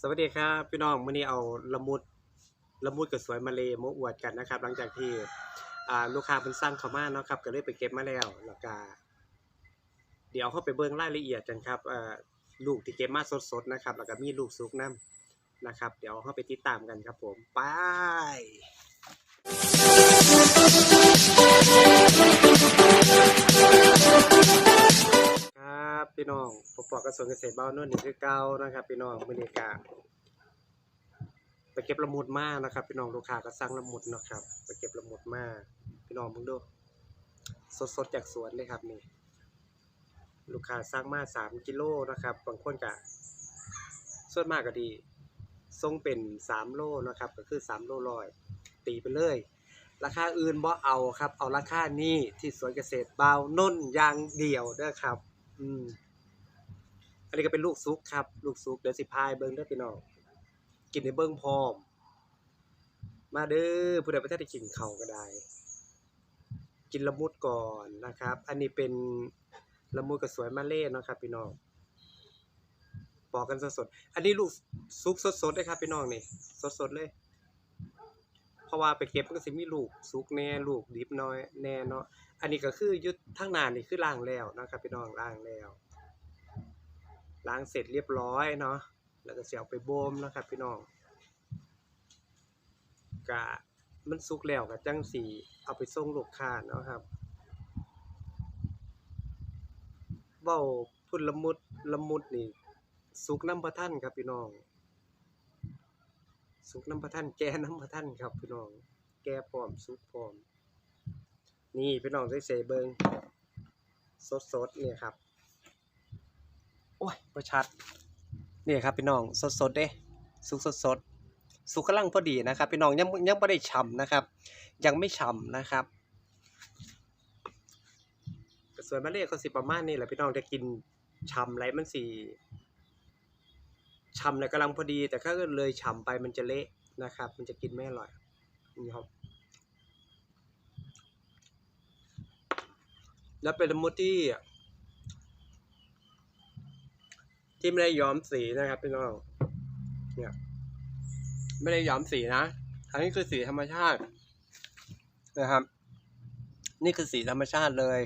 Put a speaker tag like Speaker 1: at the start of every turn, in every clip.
Speaker 1: สวัสดีครับพี่น้องมื้อนี้เอาละมุดละมุดกับสวยมาเลมาอวดกันนะครับ หลังจากที่ลูกค้าเพิ่นสั่งเข้ามาเนาะครับก็เลยไปเก็บมาแล้วแล้วก็เดี๋ยวเข้าไปเบิ่งรายละเอียดกันครับลูกที่เก็บมาสดๆนะครับ แล้วก็มีลูกสุกนํนะครับ เดี๋ยวเข้าไปติดตามกันครับผมไป พี่น้องผมปอกกระทรวงเกษตรบ้านโน่นนี่คือเก่านะครับ พี่น้องมือนีก็ไปเก็บละมุดมากนะครับ พี่น้องลูกค้าก็สั่งละมุดนะครับ ไปเก็บละมุดมากพี่น้องมึงดูสดๆจากสวนเลยครับนี่ลูกค้าสั่งมาสามกิโลนะครับบางคนก็ส่วนมากก็ดีทรงเป็นสามโลนะครับ ก็คือสามโลร้อยตีไปเลยราคาอื่นบ่เอาครับ เอาราคานี้ที่สวนเกษตรบาวนุ่นอย่างเดียวเด้อครับ อืม อันนี้ก็เป็นลูกซุกครับ ลูกซุกเดี๋ยวสิพายเบิ่งเด้อพี่น้องกินในเบิ้งพร้อม มาเด้อผู้ใดประเทศได้กินเข่าก็ได้ กินละมุดก่อนนะครับ อันนี้เป็นละมุดกับสวยมาเล่เนาะครับ พี่น้องปอกกันสดๆอันนี้ลูกซุกสดๆเลยครับ พี่น้องนี่สดๆเลยเพราะว่าไปเก็บมันก็สิมีลูกซุกแน่ลูกดิบน้อยแน่เนาะ อันนี้ก็คือยุดทั้งนานนี่คือล้างแล้วนะครับพี่น้องล้างแล้ว ล้างเสร็จเรียบร้อยเนาะแล้วก็เสิเอาไปโบมนะครับพี่น้องกะมันสุกแล้วก็จังสีเอาไปส่งลูกค้าเนาะครับเว้าพุ่นละมุดละมุดนี่สุกน้ำพระท่านครับพี่น้อง สุกน้ำพระท่านแก่น้ำพระท่านครับพี่น้อง แก่พร้อมสุกพร้อม นี่พี่น้องได้เสเบิงสดๆเนี่ยครับ โอ้ยประชัดนี่ครับพี่น้องสดๆเด้สุกสดๆสุกกำลังพอดีนะครับพี่น้องยังยังไม่ได้ฉ่ำนะครับ ยังไม่ฉ่ำนะครับส่วนมะเรียก็สิประมาณนี้แหละพี่น้องจะกินฉ่ำไรมันสีฉ่ำเลยกำลังพอดีแต่ถ้าเกิดเลยฉ่ำไปมันจะเละนะครับ มันจะกินไม่อร่อยนี่ครับแล้วเป็นมุดที่ ที่ไม่ได้ย้อมสีนะครับพี่น้องเนี่ยไม่ได้ย้อมสีนะอันนี้คือสีธรรมชาตินะครับ นี่คือสีธรรมชาติเลย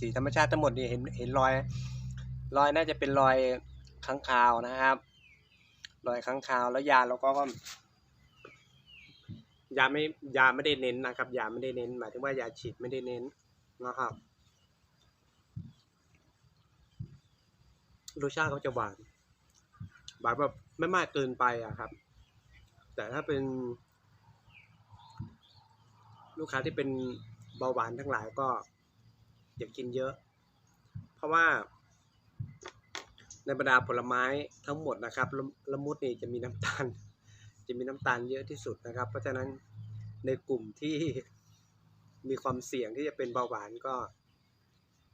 Speaker 1: สีธรรมชาติทั้งหมดนี่เห็นเห็นรอย รอยน่าจะเป็นรอยค้างคาวนะครับ รอยค้างคาวแล้วยาเราก็ยาไม่ยาไม่ได้เน้นนะครับ ยาไม่ได้เน้น หมายถึงว่ายาฉีดไม่ได้เน้นนะครับ รสชาติเขาจะหวาน หวานแบบไม่มากเกินไปอะครับ แต่ถ้าเป็น ลูกค้าที่เป็นเบาหวานทั้งหลายก็อย่ากินเยอะ เพราะว่า ในบรรดาผลไม้ทั้งหมดนะครับละละมุดนี่จะมีน้ำตาล จะมีน้ำตาลเยอะที่สุดนะครับ เพราะฉะนั้นในกลุ่มที่มีความเสี่ยงที่จะเป็นเบาหวานก็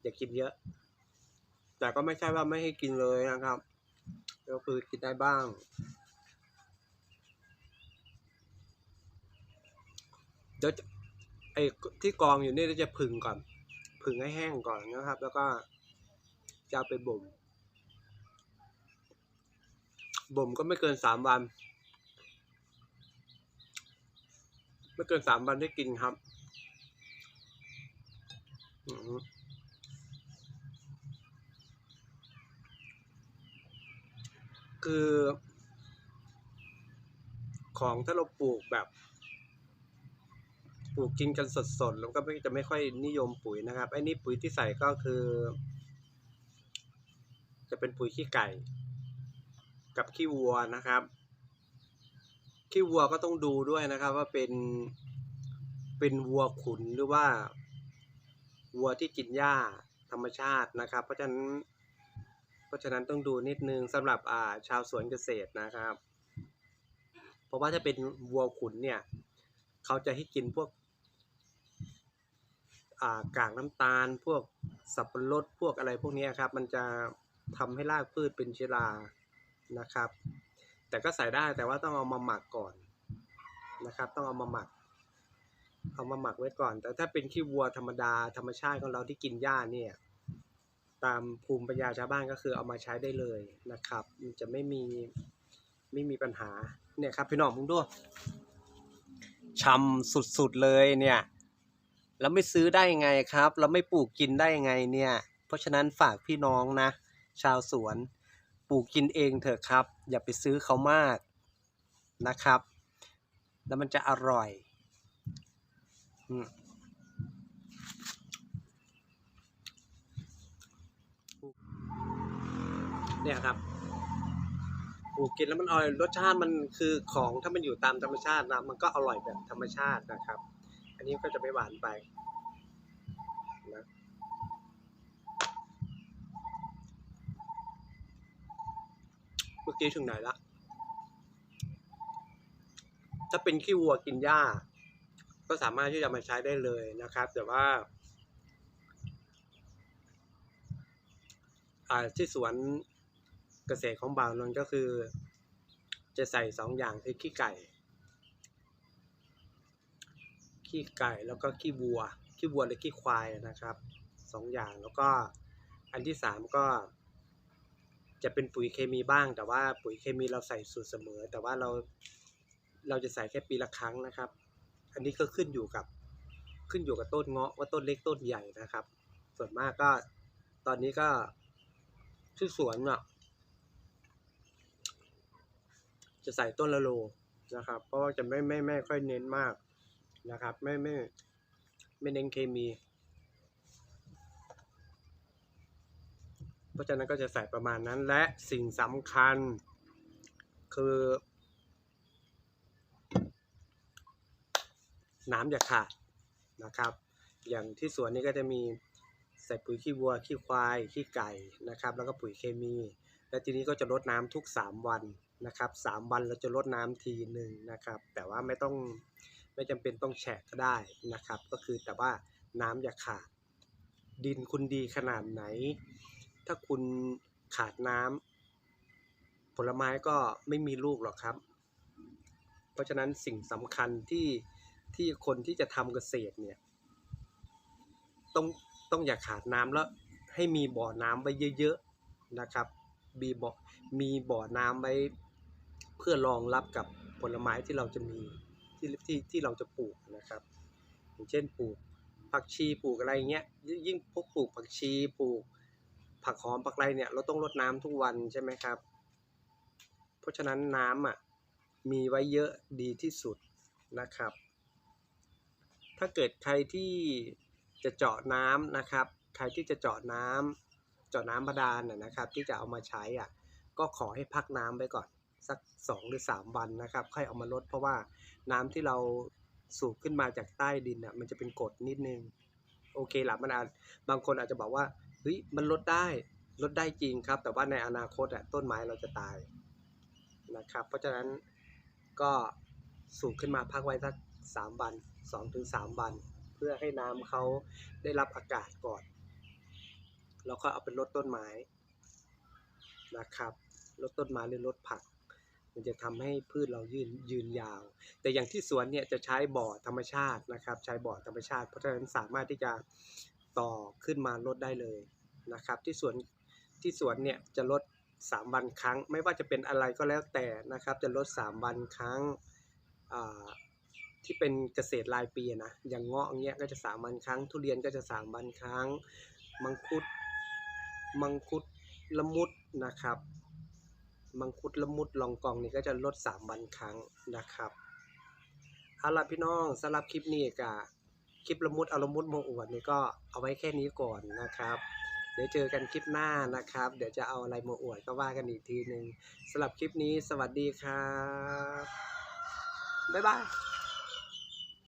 Speaker 1: อย่ากินเยอะ แต่ก็ไม่ใช่ว่าไม่ให้กินเลยนะครับ ก็คือกินได้บ้าง เดี๋ยวไอ้ที่กองอยู่นี่เราจะผึ่งก่อน ผึ่งให้แห้งก่อนนะครับ แล้วก็จะเอาไปบ่ม บ่มก็ไม่เกินสามวัน ไม่เกินสามวันได้กินครับ อือฮึ คือ ของถ้าเราปลูกแบบปลูกกินกันสดๆแล้วก็ไม่จะไม่ค่อยนิยมปุ๋ยนะครับไอ้นี่ปุ๋ยที่ใส่ก็คือ จะเป็นปุ๋ยขี้ไก่ กับขี้วัวนะครับ ขี้วัวก็ต้องดูด้วยนะครับ ว่าเป็นเป็นวัวขุนหรือว่า วัวที่กินหญ้าธรรมชาตินะครับ เพราะฉะนั้น ราะฉะนั้นต้องดูนิดนึงสำหรับอ่าชาวสวนเกษตรนะครับ เพราะว่าถ้าเป็นวัวขุนเนี่ยเขาจะให้กินพวกอ่ากากน้ำตาล พวกสับปะรดพวกอะไรพวกนี้ครับ มันจะทำให้รากพืชเป็นเชื้อรานะครับ แต่ก็ใส่ได้แต่ว่าต้องเอามาหมักก่อนนะครับ ต้องเอามาหมัก เอามาหมักไว้ก่อน แต่ถ้าเป็นขี้วัวธรรมดาธรรมชาติของเราที่กินหญ้าเนี่ย ตามภูมิปัญญาชาวบ้านก็คือเอามาใช้ได้เลยนะครับมันจะไม่มีไม่มีปัญหาเนี่ยครับพี่น้องมึงดูช่ำสุดๆเลยเนี่ยแล้วไม่ซื้อได้ไงครับ เราไม่ปลูกกินได้ไงเนี่ย เพราะฉะนั้นฝากพี่น้องนะ ชาวสวนปลูกกินเองเถอะครับ อย่าไปซื้อเขามากนะครับ แล้วมันจะอร่อย อืม เนี่ยครับปลูกกินแล้วมันอร่อยรสชาติมันคือของถ้ามันอยู่ตามธรรมชาตินะมันก็อร่อยแบบธรรมชาตินะครับ อันนี้ก็จะไม่หวานไปนะเมื่อกี้ถึงไหนละถ้าเป็นขี้วัวกินหญ้า ก็สามารถที่จะมาใช้ได้เลยนะครับ แต่ว่าอ่าที่สวน เกษตรของบ่าวนนก็คือ จะใส่สองอย่างคือขี้ไก่ ขี้ไก่แล้วก็ขี้วัว ขี้วัวหรือขี้ควายนะครับสองอย่างแล้วก็อันที่สามก็จะเป็นปุ๋ยเคมีบ้าง แต่ว่าปุ๋ยเคมีเราใส่สูตรเสมอ แต่ว่าเราเราจะใส่แค่ปีละครั้งนะครับ อันนี้ก็ขึ้นอยู่กับขึ้นอยู่กับต้นเงาะว่าต้นเล็กต้นใหญ่นะครับ ส่วนมากก็ตอนนี้ก็ที่อสวนอะ จะใส่ต้นละโลนะครับ เพราะว่าจะไม่ไม่ไม่ค่อยเน้นมากนะครับ ไม่ไม่ไม่เน้นเคมี เพราะฉะนั้นก็จะใส่ประมาณนั้นและสิ่งสำคัญคือน้ำอย่าขาดนะครับ อย่างที่สวนนี้ก็จะมีใส่ปุ๋ยขี้วัวขี้ควายขี้ไก่นะครับ แล้วก็ปุ๋ยเคมี และทีนี้ก็จะลดน้ำทุก 3 วัน นะครับ3วันเราจะลดน้ำทีหนึ่งนะครับ แต่ว่าไม่ต้องไม่จำเป็นต้องแฉะก็ได้นะครับ ก็คือแต่ว่าน้ำอย่าขาด ดินคุณดีขนาดไหน ถ้าคุณขาดน้ำผลไม้ก็ไม่มีลูกหรอกครับ เพราะฉะนั้นสิ่งสำคัญที่ที่คนที่จะทำเกษตรเนี่ยต้องต้องอย่าขาดน้ำแล้วให้มีบ่อน้ำไว้เยอะ ๆนะครับมีบ่อมีบ่อน้ำไว้ พื่อรองรับกับผลไม้ที่เราจะมีที่ที่ที่เราจะปลูกนะครับ อย่างเช่นปลูกผักชีปลูกอะไรเงี้ยยิ่งพวกปลูกผักชีปลูก ผักหอมผักไรเนี่ยเราต้องรดน้ำทุกวันใช่ไหมครับ เพราะฉะนั้นน้ำอะมีไว้เยอะดีที่สุดนะครับ ถ้าเกิดใครที่จะเจาะน้ำนะครับ ใครที่จะเจาะน้ำเจาะน้ำบาดาลนนะครับ ที่จะเอามาใช้อะก็ขอให้พักน้ำไว้ก่อน สักสองหรือสามวันนะครับ ค่อยเอามาลดเพราะว่าน้ำที่เราสูบขึ้นมาจากใต้ดินอะมันจะเป็นกรดนิดนึง โอเคหละมันอาจบางคนอาจจะบอกว่าเฮ้ยมันลดได้ลดได้จริงครับ แต่ว่าในอนาคตอะต้นไม้เราจะตายนะครับ เพราะฉะนั้นก็สูบขึ้นมาพักไว้สักสามวันสองถึงสามวัน เพื่อให้น้ำเขาได้รับอากาศก่อนแล้วก็เอาไปลดต้นไม้นะครับลดต้นไม้หรือลดผัก มันจะทำให้พืชเรายืนยืนยาว แต่อย่างที่สวนเนี่ยจะใช้บ่อธรรมชาตินะครับ ใช้บ่อธรรมชาติเพราะฉะนั้นสามารถที่จะต่อขึ้นมาลดได้เลยนะครับ ที่สวนที่สวนเนี่ยจะลด 3 วันครั้ง ไม่ว่าจะเป็นอะไรก็แล้วแต่นะครับ จะลด 3 วันครั้งที่เป็นเกษตรรายปีนะอย่างเงาะอย่างเงี้ยก็จะ 3 วันครั้ง ทุเรียนก็จะ 3 วันครั้ง มังคุดมังคุดละมุดนะครับ มังคุดละมุดลองกองนี่ก็จะลด 3 วันครั้งนะครับเอาล่ะพี่น้องสำหรับคลิปนี้กับคลิปละมุดเอาละมุดมาอวดนี่ก็เอาไว้แค่นี้ก่อนนะครับเดี๋ยวเจอกันคลิปหน้านะครับ เดี๋ยวจะเอาอะไรมาอวดก็ว่ากันอีกทีหนึ่งสำหรับคลิปนี้สวัสดีครับบ๊ายบาย